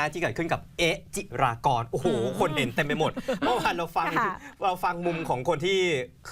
ะที่เกิดขึ้นกับเอะจิรากรโอ้โห คนเห็นเต็มไปหมดเมื่อวานเราฟังค่ะเราฟังมุมของคนที่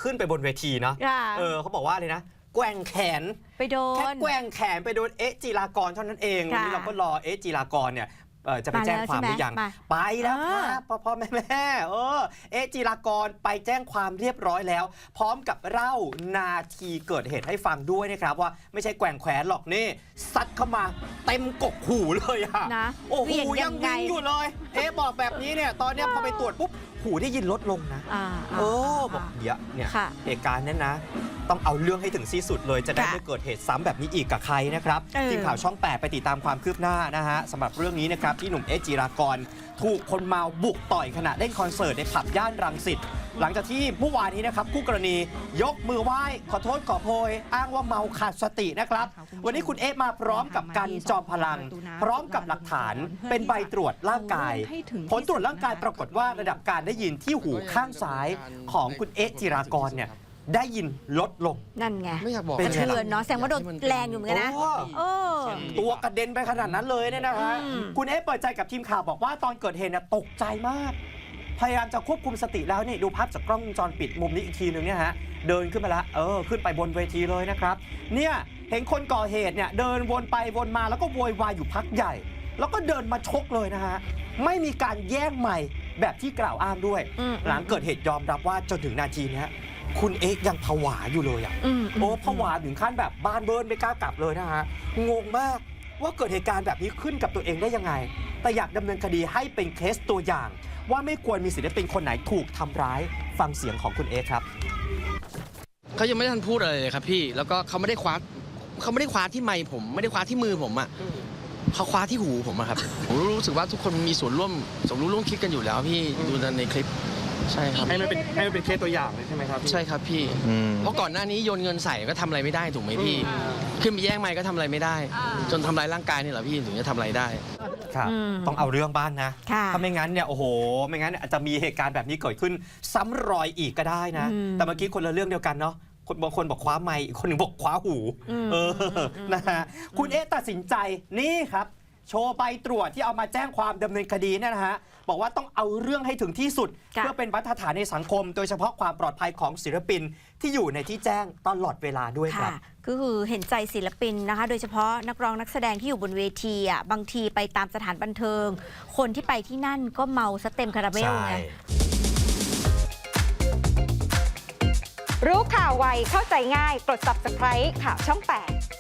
ขึ้นไปบนเวทีเนาะค่ะ เออเขาบอกว่าเลยนะแกว่งแขน ไปโดแค่น แกว่งแขนไปโดนเอะจิรากรเท่านั้นเองค่ะวันนี้เราก็รอเอะจิรากรเนี่ย เอ่อจะไปมาแจ้งแล้วความหรือยัง ใช่ไหมมาไปแล้วอ่าครับพ่อพ่อแม่แม่เออเอะจิรากรไปแจ้งความเรียบร้อยแล้ว พร้อมกับเล่านาทีเกิดเหตุให้ฟังด้วยนะครับ ว่าไม่ใช่แกว่งแขนหรอกนี่ซัดเข้ามาเต็มกกหูเลยอะนะโอ้โหเหวี่ยงยัยังงไง วิ่งอยู่เลย เอ๊ะบอกแบบนี้เนี่ย ตอนเนี้ยพอไปตรวจปุ๊บหูได้ยินลดลงนะ อ่าโอ้บอก เดี๋ยวเนี่ยค่ะเหตุการณ์นั้นนะ ต้องเอาเรื่องให้ถึงที่สุดเลยจะได้ค่ะไม่เกิดเหตุซ้ำแบบนี้อีกกับใครนะครับเออ ทีมข่าวช่อง 8 ไปติดตามความคืบหน้านะฮะสำหรับเรื่องนี้นะครับที่หนุ่มเอสจิรากร ถูกคนเมาบุกต่อยขณะเล่นคอนเสิร์ตในผับย่านรังสิต หลังจากที่เมื่อวานนี้นะครับคู่กรณียกมือไหว้ขอโทษขอโพย อ้างว่าเมาขาดสตินะครับ วันนี้คุณเอ๊ะมาพร้อมกับกันจอมพลัง พร้อมกับหลักฐานเป็นใบตรวจร่างกาย ผลตรวจร่างกายปรากฏว่าระดับการได้ยินที่หูข้างซ้ายของคุณเอ๊ะจิรากรเนี่ยได้ยินลดลง นั่นไงไม่อยากบอกเป็กนระไงล่ะเทือนเนาะแสดงว่าโดนแรงอยู่เหมือนกันนะโอ้เออตัวกระเด็นไปขนาดนั้นเลยเนี่ยนะฮะอืมคุณเอ๊ะเปิดใจกับทีมข่าวบอกว่าตอนเกิดเหตุเนี่ยตกใจมาก พยายามจะควบคุมสติแล้วนี่ดูภาพจากกล้องวงจรปิดมุมนี้อีกทีหนึ่งเนี่ยฮะเดินขึ้นมาแล้วเออขึ้นไปบนเวทีเลยนะครับ เนี่ยเห็นคนก่อเหตุเนี่ยเดินวนไปวนมาแล้วก็โวยวายอยู่พักใหญ่ แล้วก็เดินมาชกเลยนะฮะไม่มีการแย่งใหม่แบบที่กล่าวอ้างด้วยอืมหลังเกิดเหตุยอมรับว่าจนถึงนาทีเนี้ยคุณเอ๊ะยังผวาอยู่เลยอะอืมโอ้ผวาถึงขั้นแบบบ้านเบิร์นไม่กล้ากลับเลยนะฮะงงมากว่าเกิดเหตุการณ์แบบนี้ขึ้นกับตัวเองได้ยังไง แต่อยากดำเนินคดีให้เป็นเคสตัวอย่าง ว่าไม่ควรมีศิลปินคนไหนถูกทำร้ายฟังเสียงของคุณเอครับเขายังไม่ทันพูดอะไรเลยครับพี่แล้วก็เขาไม่ได้คว้าเขาไม่ได้คว้าที่ไมค์ผมไม่ได้คว้าที่มือผมอะเขาคว้าที่หูผมอะครับ ผมรู้สึกว่าทุกคนมีส่วนร่วมสมรู้ร่วมคิดกันอยู่แล้วพี่ดูในคลิป ใช่ครับ ให้มันเป็นให้มันเป็นเคสตัวอย่างเลยใช่ไหมครับใช่ครับพี่เพราะก่อนหน้านี้โยนเงินใส่ก็ทำอะไรไม่ได้ถูกไหมพี่ขึ้นไปแย่งไมค์ก็ทำอะไรไม่ได้ จนทำร้ายร่างกายนี่แหละพี่ถึงจะทำอะไรได้ ครับอืมต้องเอาเรื่องบ้านนะ ค่ะถ้าไม่งั้นเนี่ยโอ้โห ไม่งั้นเนี่ยอาจจะมีเหตุการณ์แบบนี้เกิดขึ้น ซ้ำรอยอีกก็ได้นะ อืมแต่เมื่อกี้คนละเรื่องเดียวกันเนาะคนบางคนบอกคว้าไมค์อีกคนหนึ่งบอกคว้าหู อืมเอออนะฮะคุณเอ๊ะตัดสินใจนี่ครับ โชว์ใบตรวจที่เอามาแจ้งความดำเนินคดีเนี่ยนะฮะบอกว่าต้องเอาเรื่องให้ถึงที่สุด ค่ะ เพื่อเป็นมาตรฐานในสังคม โดยเฉพาะความปลอดภัยของศิลปินที่อยู่ในที่แจ้งตลอดเวลาด้วยครัค่ะบก็คือเห็นใจศิลปินนะคะ โดยเฉพาะนักร้องนักแสดงที่อยู่บนเวทีอะบางทีไปตามสถานบันเทิง คนที่ไปที่นั่นก็เมาซะเต็มคาราเบลไง รู้ข่าวไวเข้าใจง่าย กด subscribe ข่าวช่อง 8